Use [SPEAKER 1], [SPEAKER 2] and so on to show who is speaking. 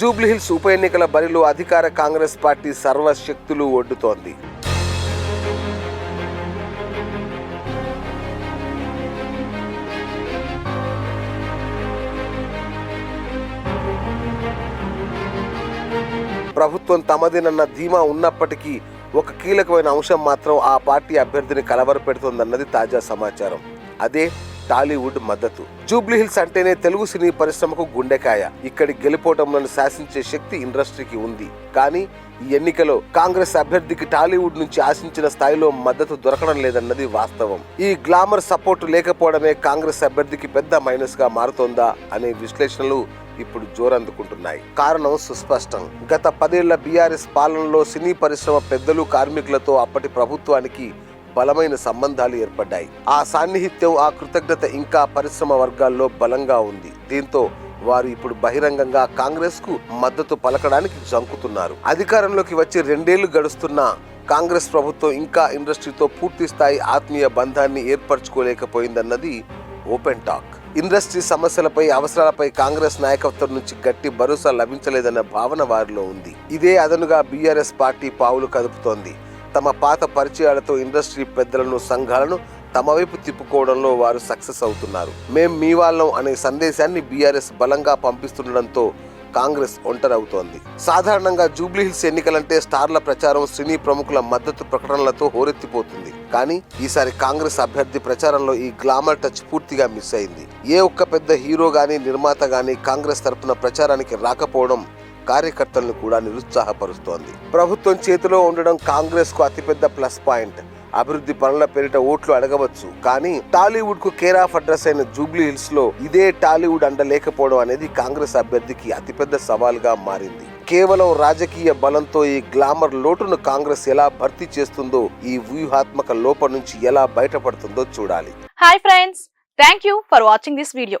[SPEAKER 1] జూబ్లీహిల్స్ ఉప ఎన్నికల బరిలో అధికార కాంగ్రెస్ పార్టీ సర్వశక్తులు ఒడ్డుతోంది. ప్రభుత్వం తమదేనన్న ధీమా ఉన్నప్పటికీ ఒక కీలకమైన అంశం మాత్రం ఆ పార్టీ అభ్యర్థిని కలవరపెడుతోందన్నది తాజా సమాచారం. అదే టాలీవుడ్ మద్దతు. జూబ్లీహిల్స్ అంటేనే తెలుగు సినీ పరిశ్రమకు గుండెకాయ. ఇక్కడి గెలుపోటములను శాసించే శక్తి ఇండస్ట్రీకి ఉంది. కానీ ఈ ఎన్నికలో కాంగ్రెస్ అభ్యర్థికి టాలీవుడ్ నుంచి ఆశించిన స్థాయిలో మద్దతు దొరకడం లేదన్నది వాస్తవం. ఈ గ్లామర్ సపోర్ట్ లేకపోవడమే కాంగ్రెస్ అభ్యర్థికి పెద్ద మైనస్గా మారుతోందా అనే విశ్లేషణలు ఇప్పుడు జోరందుకుంటున్నాయి. కారణం సుస్పష్టం. గత పదేళ్ళ బీఆర్ఎస్ పాలనలో సినీ పరిశ్రమ పెద్దలు కార్మికులతో అప్పటి ప్రభుత్వానికి బలమైన సంబంధాలు ఏర్పడ్డాయి. ఆ సాన్నిహిత్యం ఆ కృతజ్ఞత ఇంకా పరిశ్రమ వర్గాల్లో బలంగా ఉంది. దీంతో వారు ఇప్పుడు బహిరంగంగా కాంగ్రెస్కు మద్దతు పలకడానికి జంకుతున్నారు. అధికారంలోకి వచ్చి రెండేళ్ళు గడుస్తున్నా కాంగ్రెస్ ప్రభుత్వం ఇంకా ఇండస్ట్రీతో పూర్తి స్థాయి ఆత్మీయ బంధాన్ని ఏర్పరచుకోలేకపోయిందన్నది ఓపెన్ టాక్. ఇండస్ట్రీ సమస్యలపై అవసరాలపై కాంగ్రెస్ నాయకత్వం నుంచి గట్టి భరోసా లభించలేదన్న భావన వారిలో ఉంది. ఇదే అదనుగా బీఆర్ఎస్ పార్టీ పావులు కదుపుతోంది. తమ పాత పరిచయాలతో ఇండస్ట్రీ పెద్దలను సంఘాలను తమ వైపు తిప్పుకోవడంలో వారు సక్సెస్ అవుతున్నారు. మేం మీ వాళ్ళం అనే సందేశాన్ని బీఆర్ఎస్ బలంగా పంపిస్తుండడంతో కాంగ్రెస్ ఒంటరవుతోంది. సాధారణంగా జూబ్లీహిల్స్ ఎన్నికలంటే స్టార్ల ప్రచారం సినీ ప్రముఖుల మద్దతు ప్రకటనలతో హోరెత్తిపోతుంది. కానీ ఈసారి కాంగ్రెస్ అభ్యర్థి ప్రచారంలో ఈ గ్లామర్ టచ్ పూర్తిగా మిస్ అయింది. ఏ ఒక్క పెద్ద హీరో గాని నిర్మాత గాని కాంగ్రెస్ తరపున ప్రచారానికి రాకపోవడం కార్యకర్తలను కూడా నిరుత్సాహపరుస్తోంది. ప్రభుత్వం చేతిలో ఉండడం కాంగ్రెస్కు అతిపెద్ద ప్లస్ పాయింట్. అభివృద్ధి పనుల పేరిట ఓట్లు అడగవచ్చు. కానీ టాలీవుడ్కు కేర్ ఆఫ్ అడ్రస్ అయిన జూబ్లీ హిల్స్లో ఇదే టాలీవుడ్ అండ లేకపోవడం అనేది కాంగ్రెస్ అభ్యర్థికి అతిపెద్ద సవాల్గా మారింది. కేవలం రాజకీయ బలంతో ఈ గ్లామర్ లోటును కాంగ్రెస్ ఎలా భర్తీ చేస్తుందో ఈ వ్యూహాత్మక లోపం నుంచి ఎలా బయటపడుతుందో చూడాలి.
[SPEAKER 2] Hi friends thank you for watching this video